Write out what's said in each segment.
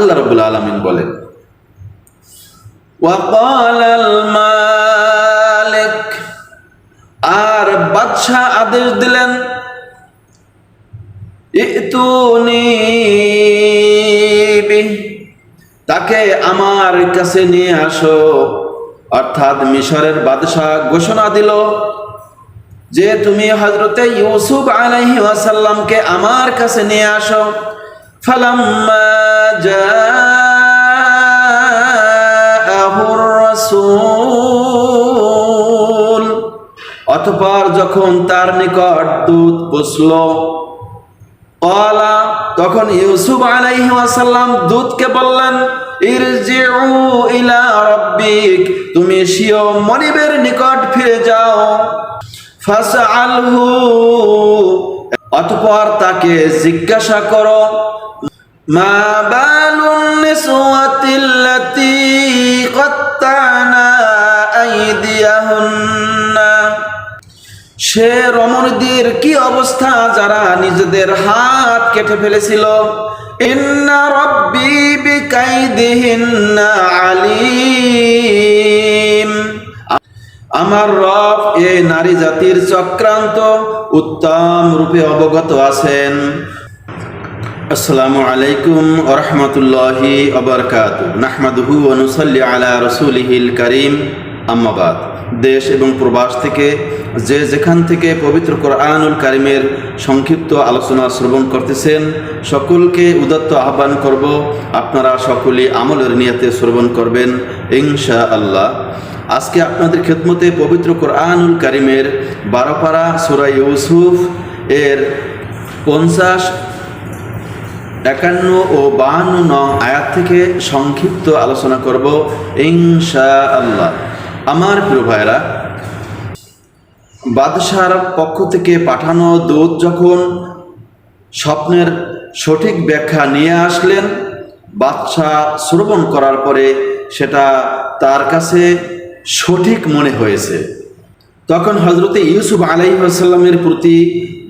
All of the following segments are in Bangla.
আল্লাহ রবুল আলমিন বলেন আর বাদশাহ আদেশ দিলেন তাকে আমার কাছে নিয়ে আসো। অর্থাৎ মিশরের বাদশাহ ঘোষণা দিল যে, তুমি হজরতে ইউসুফ ওয়াসাল্লামকে আমার কাছে নিয়ে আসো। রাসূল অতঃপর যখন তার নিকট দূত বসল তখন ইউসুফ আলাইহি ওয়াসাল্লাম দূতকে বললেন ইলা তুমি নিকট ফিরে যাও। তাকে জিজ্ঞাসা করো মা বালুন নিসওয়াতিল্লাতী কাত্তানা আইদিয়াহুন্না। সে রমণীদের কি অবস্থা? যারা নিজেদের হাত কেটে ফেলেছিল। ইন্না রব্বি বিকাইদিহিন্না আলিম। আমার রব এ নারী জাতির চক্রান্ত উত্তম রূপে অবগত আছেন। আসসালামু আলাইকুম ওরহমতুল্লাহি অবরকাত নাহমাদুহু অনুসল্লি আলা রসুলিহিল করিম। আম্মাবাদ দেশ এবং প্রবাস থেকে যে যেখান থেকে পবিত্র কোরআনুল কারিমের সংক্ষিপ্ত আলোচনা শ্রবণ করতেছেন, সকলকে উদত্ত আহ্বান করব, আপনারা সকলেই আমলের নিয়াতে শ্রবণ করবেন ইনশা আল্লাহ আজকে আপনাদের খেদমতে পবিত্র কোরআনুল কারিমের বারোপাড়া সুরাই ইউসুফ এর পঞ্চাশ একান্ন ও বাহান্ন নং আয়াত থেকে সংক্ষিপ্ত আলোচনা করব ইনশা আল্লাহ আমার প্রিয় ভাইরা বাদশার পক্ষ থেকে পাঠানো দূত যখন স্বপ্নের সঠিক ব্যাখ্যা নিয়ে আসলেন, বাদশাহ শ্রবণ করার পরে সেটা তার কাছে সঠিক মনে হয়েছে। তখন হজরতে ইউসুফ আলাইসাল্লামের প্রতি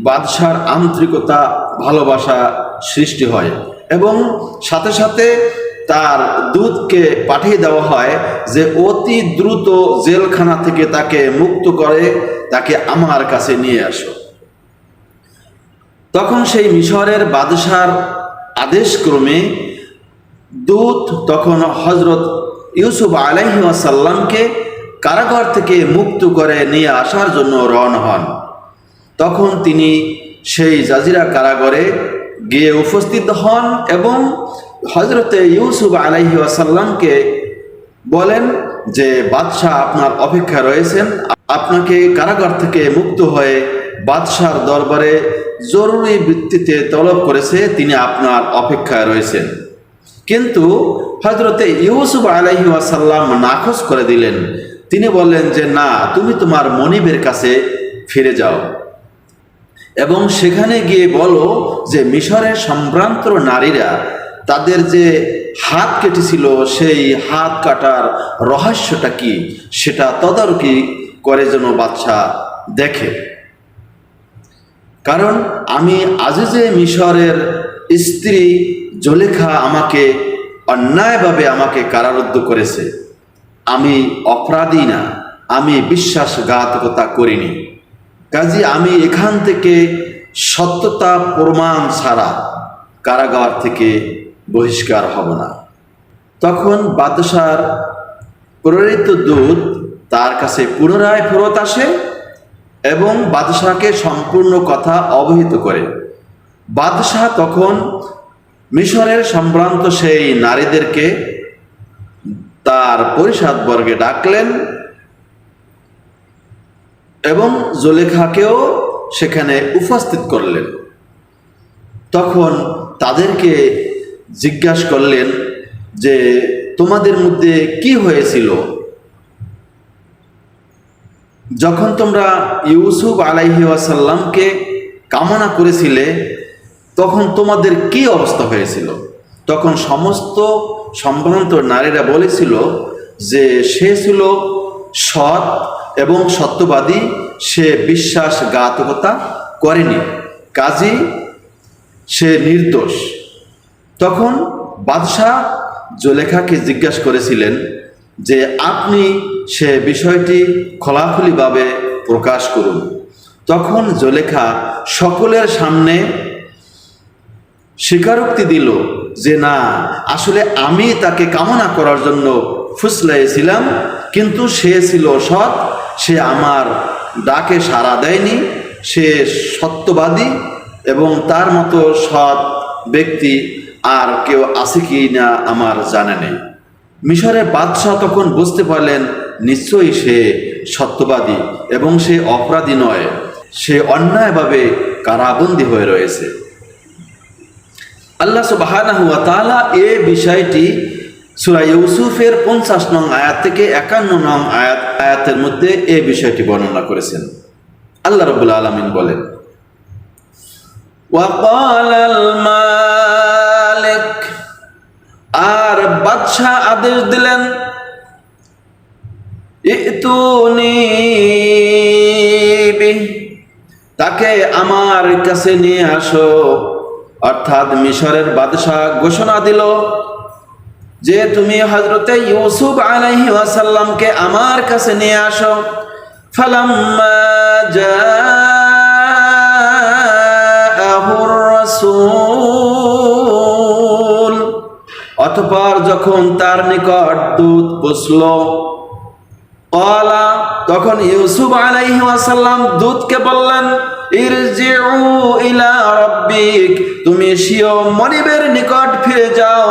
বাদশার আন্তরিকতা, ভালোবাসা সৃষ্টি হয় এবং সাথে সাথে তার দূতকে পাঠিয়ে দেওয়া হয় যে অতি দ্রুত জেলখানা থেকে তাকে মুক্ত করে, তাকে আমার কাছে নিয়ে আসো। তখন সেই মিশরের বাদশার আদেশক্রমে দূত তখন হজরত ইউসুফ আলাইসাল্লামকে কারাগার থেকে মুক্ত করে নিয়ে আসার জন্য রওনা হন। তখন তিনি সেই জাজিরা কারাগারে গিয়ে উপস্থিত হন এবং হজরতে ইউসুফ আলাইহি আসাল্লামকে বলেন যে, বাদশাহ আপনার অপেক্ষা রয়েছেন। আপনাকে কারাগার থেকে মুক্ত হয়ে বাদশার দরবারে জরুরি ভিত্তিতে তলব করেছে, তিনি আপনার অপেক্ষায় রয়েছেন। কিন্তু হজরতে ইউসুফ আলাইহি আসাল্লাম নাকচ করে দিলেন। তিনি বললেন যে, না, তুমি তোমার মনিবের কাছে ফিরে যাও। এবং সেখানে গিয়ে বলো যে মিশরের সম্ভ্রান্ত নারীরা তাদের যে হাত কেটেছিল, সেই হাত কাটার রহস্যটা কি? সেটা তদারকি করে যেন বাচ্চা দেখে। কারণ আমি আজিজে মিশরের স্ত্রী জলেখা আমাকে অন্যায়ভাবে আমাকে কারারুদ্ধ করেছে। আমি অপরাধী না, আমি বিশ্বাসঘাতকতা করিনি। কাজী, আমি এখান থেকে সত্যতা প্রমাণ ছাড়া কারাগার থেকে বহিষ্কার হব না। তখন বাদশার প্রেরিত দূত তার কাছে পুনরায় ফেরত আসে এবং বাদশাহকে সম্পূর্ণ কথা অবহিত করে। বাদশাহ তখন মিশরের সম্ভ্রান্ত সেই নারীদেরকে তার পরিষদ বর্গে ডাকলেন এবং জোলেখাকেও সেখানে উপস্থিত করলেন। তখন তাদেরকে জিজ্ঞাসা করলেন যে, তোমাদের মধ্যে কি হয়েছিল? যখন তোমরা ইউসুফ আলাইহি ওয়াসাল্লামকে কামনা করেছিলে, তখন তোমাদের কি অবস্থা হয়েছিল? তখন সমস্ত সম্ভ্রান্ত নারীরা বলেছিল যে, সে ছিল সৎ এবং সত্যবাদী সে বিশ্বাসঘাতকতা করেনি। কাজী সে নির্দোষ। তখন বাদশাহ জোলেখাকে জিজ্ঞাসা করেছিলেন যে, আপনি সে বিষয়টি খোলাখুলিভাবে প্রকাশ করুন। তখন জোলেখা সকলের সামনে স্বীকারোক্তি দিল যে, না, আসলে আমি তাকে কামনা করার জন্য ফুসলাইছিলাম, কিন্তু সে ছিল সৎ সে আমার ডাকে সাড়া দেয়নি, সে সত্যবাদী এবং তার মতো সৎ ব্যক্তি আর কেউ আছে কি না আমার জানা নেই। মিশরের বাদশাহ তখন বুঝতে পারলেন, নিশ্চয়ই সে সত্যবাদী এবং সে অপরাধী নয়, সে অন্যায়ভাবে কারাবন্দী হয়ে রয়েছে। আল্লাহ তাআলা এ বিষয়টি সুরা ইউসুফের পঞ্চাশ নং আয়াত থেকে একান্ন নং আয়াত, আয়াতের মধ্যে এ বিষয়টি বর্ণনা করেছেন। আল্লাহ রবুল্লা আলমিন বলেন আর বাদশাহ আদেশ দিলেন তাকে আমার কাছে নিয়ে আসো। অর্থাৎ মিশরের বাদশাহ ঘোষণা দিল যে তুমি হজরতে ইউসুফ আলাইহি ওয়াসাল্লামকে আমার কাছে নিয়ে আসো। ফালাম্মা যখন তার নিকট দূত বসল কলা তখন ইউসুফ আলাইহি ওয়াসাল্লাম দূতকে বললেন, ইরজিউ ইলা রাব্বিক, তুমি সিও মনিবের নিকট ফিরে যাও।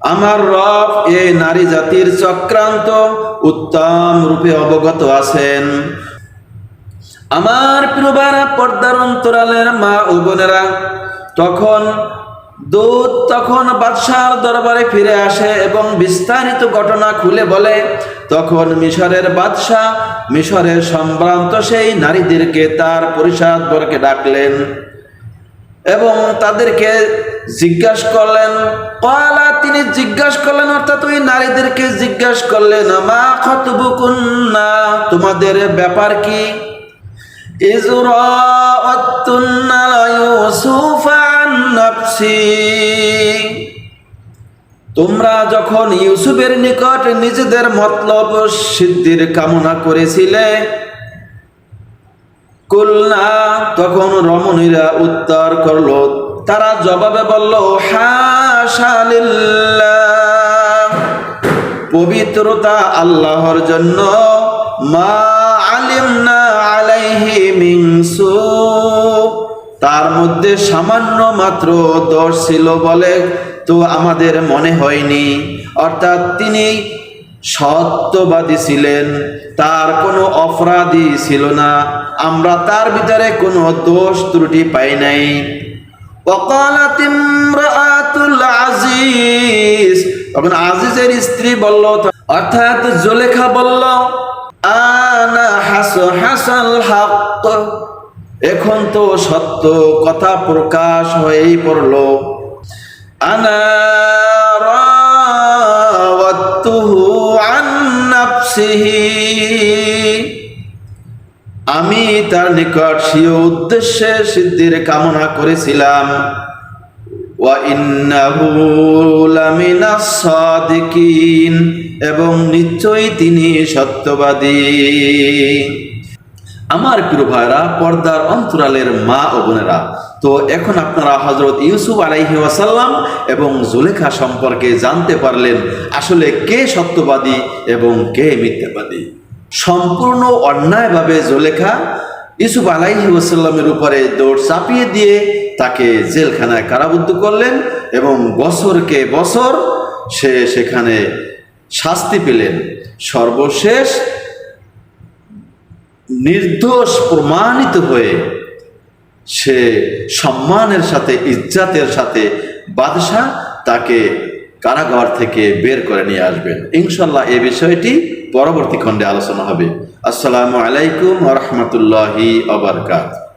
আমার রব এ নারী জাতির চক্রান্ত উত্তম রূপে অবগত আছেন। আমার প্রিয়বারা পর্দার অন্তরালের মা ও বোনেরা, তখন দূত তখন বাদশার দরবারে ফিরে আসে এবং বিস্তারিত ঘটনা খুলে বলে, তখন মিশরের বাদশাহ মিশরের সম্ভ্রান্ত সেই নারীদেরকে তার পরিষদ বরকে ডাকলেন। এবং তাদেরকে জিজ্ঞাসা করলেন কলা তিনি জিজ্ঞাসা করলেন, অর্থাৎ ওই নারীদেরকে জিজ্ঞাসা করলেন মা খতবুকুন্না তোমাদের ব্যাপার কি? তোমরা যখন ইউসুফের নিকট নিজেদের মতলব সিদ্ধির কামনা করেছিলে কুলনা, তখন রমণীরা উত্তর করল, তারা জবাবে বলল হাশালিল্লাহ পবিত্রতা আল্লাহর জন্য, মা আলিমনা আলাইহি মিন সু তার মধ্যে সামান্য মাত্র দোষ ছিল বলে তো আমাদের মনে হয়নি। অর্থাৎ তিনি সত্যবাদী ছিলেন তার কোনো অপরাধী ছিল না আমরা তার ভিতরে কোনো দোষ ত্রুটি পাই নাই وقالت امرأة العزيز তখন আজিজের স্ত্রী বলল অর্থাৎ জুলেখা বলল আনা হাস হাসাল হক এখন তো সত্য কথা প্রকাশ হয়েই পড়ল আনা নাফসিহি আমি তার নিকট সিও উদ্দেশ্যে সিদ্ধির কামনা করেছিলাম। এবং নিশ্চয়ই তিনি সত্যবাদী। আমার প্রিয় ভাইরা পর্দার অন্তরালের মা ও বোনেরা, তো এখন আপনারা হজরত ইউসুফ আলাইহি ওয়াসাল্লাম এবং জুলেখা সম্পর্কে জানতে পারলেন আসলে কে সত্যবাদী এবং কে মিথ্যাবাদী। সম্পূর্ণ অন্যায়ভাবে জুলেখা ইউসুফ আলাইহি ওয়াসাল্লামের উপরে দৌড় চাপিয়ে দিয়ে তাকে জেলখানায় কারাবদ্ধ করলেন এবং বছরকে বছর সে সেখানে শাস্তি পেলেন। সর্বশেষ নির্দোষ প্রমাণিত হয়ে সে সম্মানের সাথে, ইজ্জাতের সাথে বাদশাহ তাকে কারাগার থেকে বের করে নিয়ে আসবেন। ইনশাল্লাহ এ বিষয়টি পরবর্তী খণ্ডে আলোচনা হবে। আসসালামু আলাইকুম রহমতুল্লাহি আবরকাত